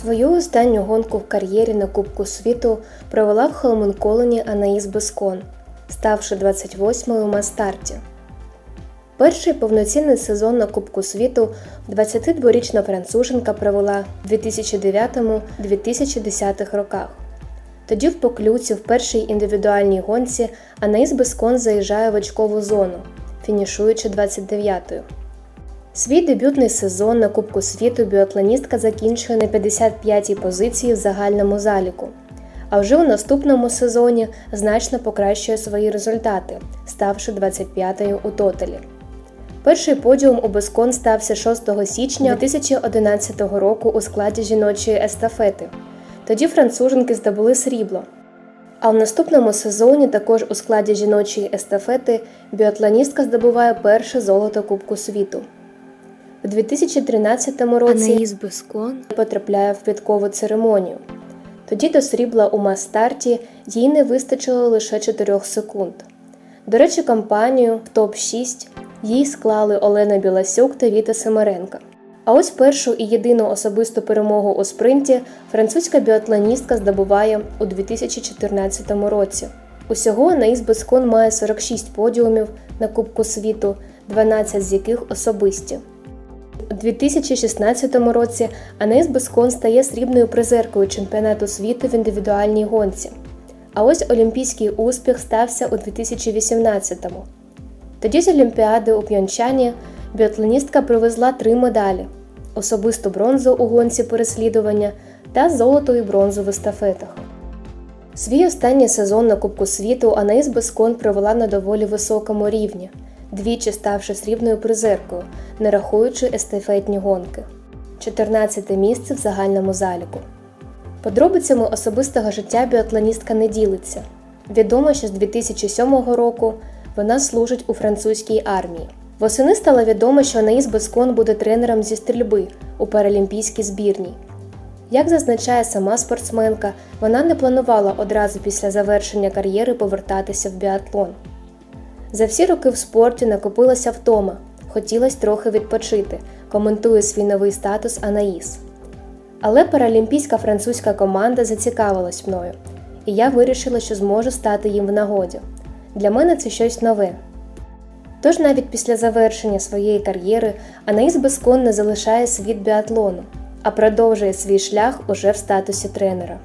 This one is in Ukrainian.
Свою останню гонку в кар'єрі на Кубку світу провела в Холменколені Анаїс Бескон, ставши 28-ю на старті. Перший повноцінний сезон на Кубку світу 22-річна француженка провела в 2009-2010 роках. Тоді в Поклюці в першій індивідуальній гонці Анаїс Бескон заїжджає в очкову зону, фінішуючи 29-ю. Свій дебютний сезон на Кубку світу біатлоністка закінчує на 55-й позиції в загальному заліку. А вже у наступному сезоні значно покращує свої результати, ставши 25-ю у тоталі. Перший подіум у Бескон стався 6 січня 2011 року у складі жіночої естафети. Тоді француженки здобули срібло. А в наступному сезоні, також у складі жіночої естафети, біатлоністка здобуває перше золото Кубку світу. У 2013 році Анаїс Бескон потрапляє в квіткову церемонію. Тоді до срібла у мас-старті їй не вистачило лише 4 секунд. До речі, компанію в топ-6 їй склали Олена Біласюк та Віта Семеренка. А ось першу і єдину особисту перемогу у спринті французька біатлоністка здобуває у 2014 році. Усього Анаїс Бескон має 46 подіумів на Кубку світу, 12 з яких особисті. У 2016 році Анаїс Бескон стає срібною призеркою чемпіонату світу в індивідуальній гонці. А ось олімпійський успіх стався у 2018-му. Тоді з Олімпіади у П'йончані біатлоністка привезла три медалі: особисту бронзу у гонці переслідування та золото і бронзу в естафетах. Свій останній сезон на Кубку світу Анаїс Бескон провела на доволі високому рівні, двічі ставши срібною призеркою, не рахуючи естафетні гонки. 14 місце в загальному заліку. Подробицями особистого життя біатлоністка не ділиться. Відомо, що з 2007 року вона служить у французькій армії. Восени стало відомо, що Анаїс Бескон буде тренером зі стрільби у паралімпійській збірній. Як зазначає сама спортсменка, вона не планувала одразу після завершення кар'єри повертатися в біатлон. За всі роки в спорті накопилася втома, хотілося трохи відпочити, коментує свій новий статус Анаїс. Але паралімпійська французька команда зацікавилась мною, і я вирішила, що зможу стати їм в нагоді. Для мене це щось нове. Тож навіть після завершення своєї кар'єри Анаїс Бескон не залишає світ біатлону, а продовжує свій шлях уже в статусі тренера.